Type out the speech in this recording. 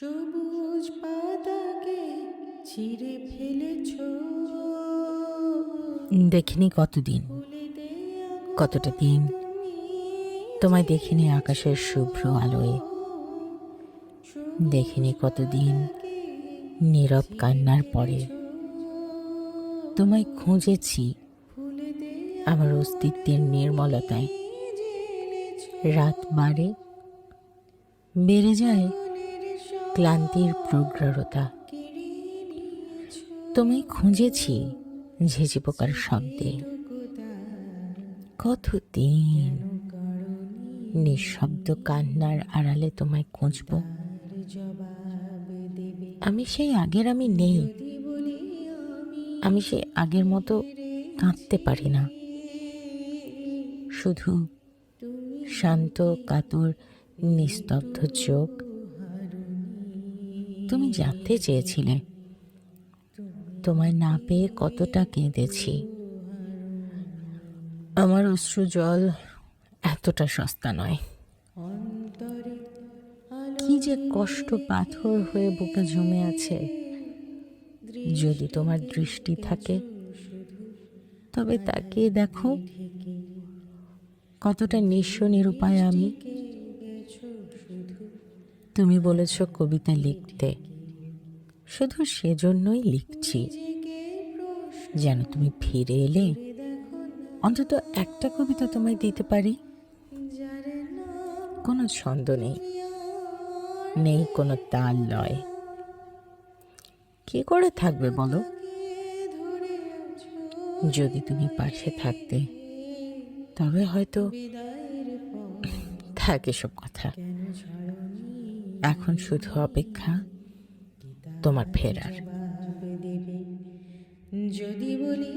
সবুজ পাতাকে ছিঁড়ে ফেলেছ। দেখিনি কতদিন, কতটা দিন। তোমায় দেখিনি আকাশের শুভ্র আলোয়। দেখিনি কতদিন নীরব কান্নার পরে। তোমায় খুঁজেছি আমার অস্তিত্বের নির্মলতায়। রাত বাড়ে, বেড়ে যায় ক্লান্তির প্রগ্রহতা তোমায় খুঁজেছি ঝেঁঝে পোকার শব্দে। কতদিন নিঃশব্দ কান্নার আড়ালে তোমায় খুঁজব? আমি সেই আগের আমি নেই। আমি সেই আগের মতো কাঁদতে পারি না। শুধু শান্ত কাতর নিস্তব্ধ চোখ তুমি জানতে চেয়েছিলে। তোমায় না পেয়ে কতটা কেঁদেছি। আমার অশ্রু জল এতটা সস্তা নয়। কি যে কষ্ট পাথর হয়ে বুকে জমে আছে। যদি তোমার দৃষ্টি থাকে, তবে তাকিয়ে দেখো কতটা নিঃস্ব নিরুপায় আমি। তুমি বলেছ কবিতা লিখতে। শুধু সেজন্যই লিখছি। যেন তুমি ফিরে এলে অন্তত একটা কবিতা তোমায় দিতে পারি। কোনো ছন্দ নেই। নেই কোনো তাল লয় কি করে থাকবে বলো? যদি তুমি পাশে থাকতে, তবে হয়তো থাকে সব কথা। এখন শুধু অপেক্ষা তোমার ফেরার। যদি বলি